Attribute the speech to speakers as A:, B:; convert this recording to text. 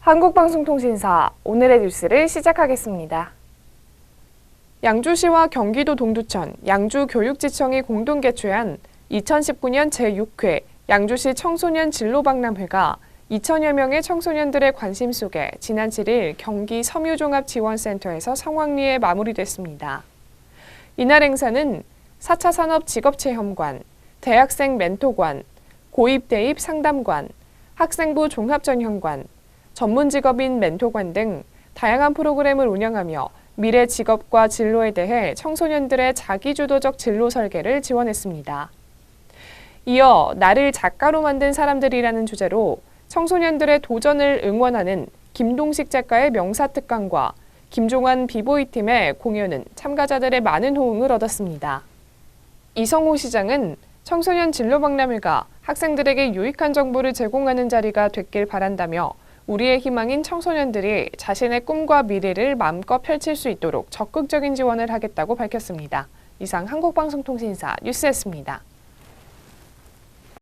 A: 한국방송통신사 오늘의 뉴스를 시작하겠습니다. 양주시와 경기도 동두천, 양주교육지청이 공동 개최한 2019년 제6회 양주시 청소년 진로박람회가 2천여 명의 청소년들의 관심 속에 지난 7일 경기 섬유종합지원센터에서 성황리에 마무리됐습니다. 이날 행사는 4차 산업 직업체험관, 대학생 멘토관, 고입대입 상담관, 학생부 종합전형관, 전문 직업인 멘토관 등 다양한 프로그램을 운영하며 미래 직업과 진로에 대해 청소년들의 자기주도적 진로 설계를 지원했습니다. 이어 나를 작가로 만든 사람들이라는 주제로 청소년들의 도전을 응원하는 김동식 작가의 명사특강과 김종환 비보이 팀의 공연은 참가자들의 많은 호응을 얻었습니다. 이성호 시장은 청소년 진로박람회가 학생들에게 유익한 정보를 제공하는 자리가 됐길 바란다며 우리의 희망인 청소년들이 자신의 꿈과 미래를 마음껏 펼칠 수 있도록 적극적인 지원을 하겠다고 밝혔습니다. 이상 한국방송통신사 뉴스였습니다.